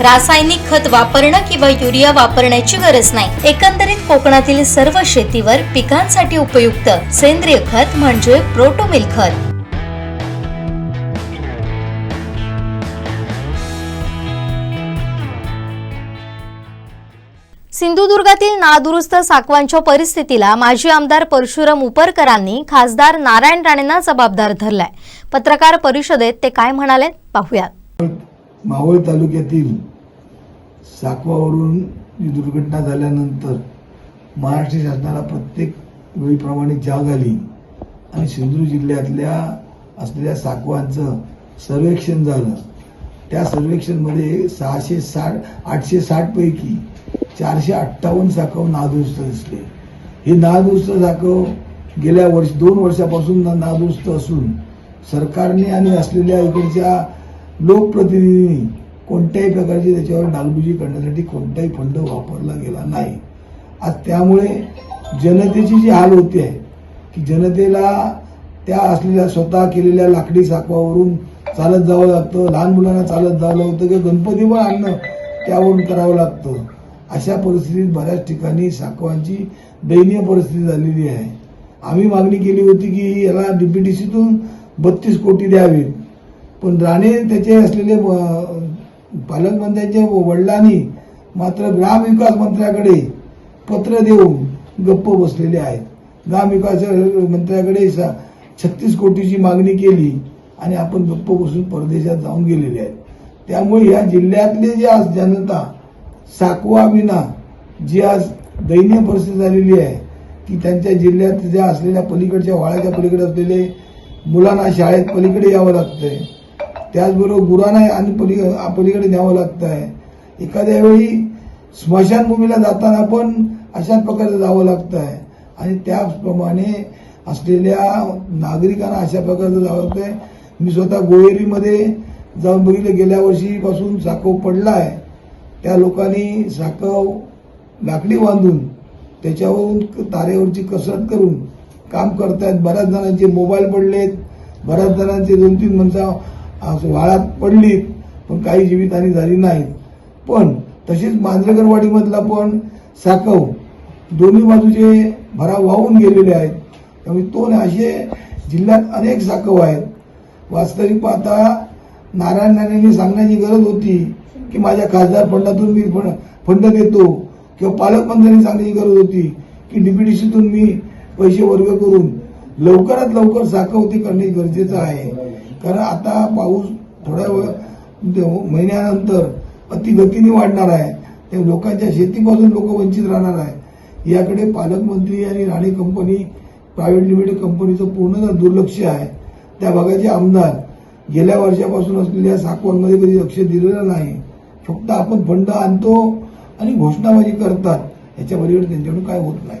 रासायनिक खत वापरणं किंवा युरिया वापरण्याची गरज नाही. एकंदरीत कोकणातील सर्व शेतीवर पिकांसाठी उपयुक्त सेंद्रिय खत म्हणजे प्रोटोमिल खत. सिंधुदुर्गातील नादुरुस्त साकवांच्या परिस्थितीला माजी आमदार परशुराम उपरकरांनी खासदार नारायण राणेंना जबाबदार धरलाय. पत्रकार परिषदेत ते काय म्हणाले पाहूयात. मावळ तालुक्यातील साकवावरून जी दुर्घटना झाल्यानंतर महाराष्ट्र शासनाला प्रत्येक वेळीप्रमाणे जाग आली. आणि सिंधुदुर्ग जिल्ह्यातल्या असलेल्या साकवांचं सर्वेक्षण झालं. त्या सर्वेक्षणमध्ये सहाशे साठ आठशे साठपैकी चारशे अठ्ठावन्न साखव नादुरुस्त दिसले. हे नादुरुस्त साखव गेल्या वर्ष दोन वर्षापासून ना- नादुरुस्त असून सरकारने आणि असलेल्या इकडच्या लोकप्रतिनिधींनी कोणत्याही प्रकारची त्याच्यावर डागडुजी करण्यासाठी कोणताही फंड वापरला गेला नाही. आज त्यामुळे जनतेची जी हाल होते आहे की जनतेला त्या असलेल्या स्वतः केलेल्या लाकडी साकवावरून चालत जावं लागतं लहान मुलांना चालत जावं लागतं किंवा गणपती पण आणणं त्यावरून करावं लागतं. अशा परिस्थितीत बऱ्याच ठिकाणी साकवांची दयनीय परिस्थिती झालेली आहे. आम्ही मागणी केली होती की याला डीपीटीसीतून बत्तीस कोटी द्यावीत. पण राणे त्याचे असलेले पालकमंत्र्यांच्या वडिलांनी मात्र ग्रामविकास मंत्र्याकडे पत्र देऊन गप्प बसलेले आहेत. ग्रामविकास मंत्र्याकडे छत्तीस कोटीची मागणी केली आणि आपण गप्प बसून परदेशात जाऊन गेलेले आहेत. त्यामुळे या जिल्ह्यातले जे आज जनता साकवा विना जी आज दयनीय परिस्थिती झालेली आहे की त्यांच्या जिल्ह्यात ज्या असलेल्या पलीकडच्या वाळ्याच्या पलीकडे असलेले मुलांना शाळेत पलीकडे यावं लागतंय. त्याचबरोबर गुरांना आणि पली पलीकडे न्यावं लागतं आहे. एखाद्या वेळी स्मशानभूमीला जाताना पण अशाच प्रकारे जावं लागतं आहे. आणि त्याचप्रमाणे असलेल्या नागरिकांना अशा प्रकारचं जावं लागतं आहे. मी स्वतः गोहेरीमध्ये जाऊन बघितलं गेल्या वर्षीपासून साखव पडला आहे. त्या लोकांनी साखव लाकडी बांधून त्याच्यावरून तारेवरची कसरत करून काम करतायत. बऱ्याच जणांचे मोबाईल पडलेत. बऱ्याच जणांचे दोन तीन माणसं असं वाळात पडलीत पण काही जीवितहानी झाली नाही. पण तशीच मांजरेकरवाडीमधला पण साकव दोन्ही बाजूचे भराव वाहून गेलेले आहेत. त्यामुळे तो असे जिल्ह्यात अनेक साकव आहेत. वास्तविक पाहता नारायण राणेंनी सांगण्याची गरज होती की माझ्या खासदार फंडातून मी फंड फंड देतो किंवा पालकमंत्र्यांनी सांगण्याची गरज होती की डीपीडीसीतून मी पैसे वर्ग करून लवकरात लवकर साकवती करणे गरजेचं आहे. कारण आता पाऊस थोड्या वेळ म्हणजे महिन्यानंतर अतिगतीने वाढणार आहे. त्या लोकांच्या शेतीपासून लोक वंचित राहणार आहे. याकडे पालकमंत्री आणि राणे कंपनी प्रायव्हेट लिमिटेड कंपनीचं पूर्ण दुर्लक्ष आहे. त्या भागाचे आमदार गेल्या वर्षापासून असलेल्या साकवणमध्ये कधी लक्ष दिलेलं नाही. फक्त आपण फंड आणतो आणि घोषणाबाजी करतात. याच्या बरोबर त्यांच्याकडून काय होत नाही.